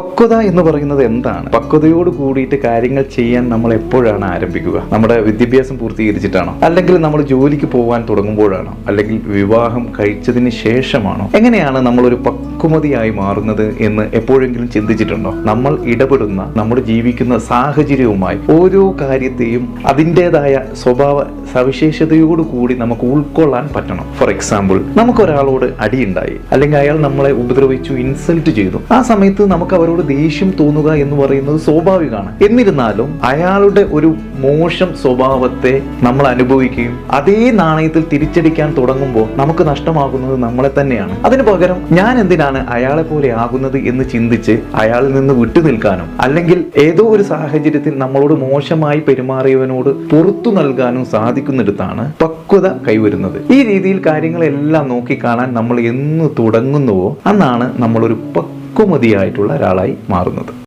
പക്വത എന്ന് പറയുന്നത് എന്താണ്? പക്വതയോട് കൂടിയിട്ട് കാര്യങ്ങൾ ചെയ്യാൻ നമ്മൾ എപ്പോഴാണ് ആരംഭിക്കുക? നമ്മുടെ വിദ്യാഭ്യാസം പൂർത്തീകരിച്ചിട്ടാണോ? അല്ലെങ്കിൽ നമ്മൾ ജോലിക്ക് പോകാൻ തുടങ്ങുമ്പോഴാണോ? അല്ലെങ്കിൽ വിവാഹം കഴിച്ചതിന് ശേഷമാണോ? എങ്ങനെയാണ് നമ്മൾ ഒരു പക്വമതിയായി മാറുന്നത് എന്ന് എപ്പോഴെങ്കിലും ചിന്തിച്ചിട്ടുണ്ടോ? നമ്മൾ ഇടപെടുന്ന നമ്മൾ ജീവിക്കുന്ന സാഹചര്യവുമായി ഓരോ കാര്യത്തെയും അതിന്റെതായ സ്വഭാവ സവിശേഷതയോട് കൂടി നമുക്ക് ഉൾക്കൊള്ളാൻ പറ്റണം. ഫോർ എക്സാമ്പിൾ നമുക്ക് ഒരാളോട് അടിയുണ്ടായി. അല്ലെങ്കിൽ അയാൾ നമ്മളെ ഉപദ്രവിച്ചു ഇൻസൾട്ട് ചെയ്തു. ആ സമയത്ത് നമുക്ക് അവരോട് ദേഷ്യം തോന്നുക എന്ന് പറയുന്നത് സ്വാഭാവികമാണ്. എന്നിരുന്നാലും അയാളുടെ ഒരു മോശം സ്വഭാവത്തെ നമ്മൾ അനുഭവിക്കുകയും അതേ നാണയത്തിൽ തിരിച്ചടിക്കാൻ തുടങ്ങുമ്പോൾ നമുക്ക് നഷ്ടമാകുന്നത് നമ്മളെ തന്നെയാണ്. അതിനു പകരം ഞാൻ എന്തിനാണ് അയാളെ പോലെ ആകുന്നത് എന്ന് ചിന്തിച്ച് അയാളിൽ നിന്ന് വിട്ടു നിൽക്കാനും അല്ലെങ്കിൽ ഏതോ ഒരു സാഹചര്യത്തിൽ നമ്മളോട് മോശമായി പെരുമാറിയവനോട് പുറത്തു നൽകാനും സാധിക്കുന്നിടത്താണ് പക്വത കൈവരുന്നത്. ഈ രീതിയിൽ കാര്യങ്ങളെല്ലാം നോക്കിക്കാണാൻ നമ്മൾ എന്ന് തുടങ്ങുന്നുവോ അന്നാണ് നമ്മളൊരു പക്വമതിയായിട്ടുള്ള ഒരാളായി മാറുന്നത്.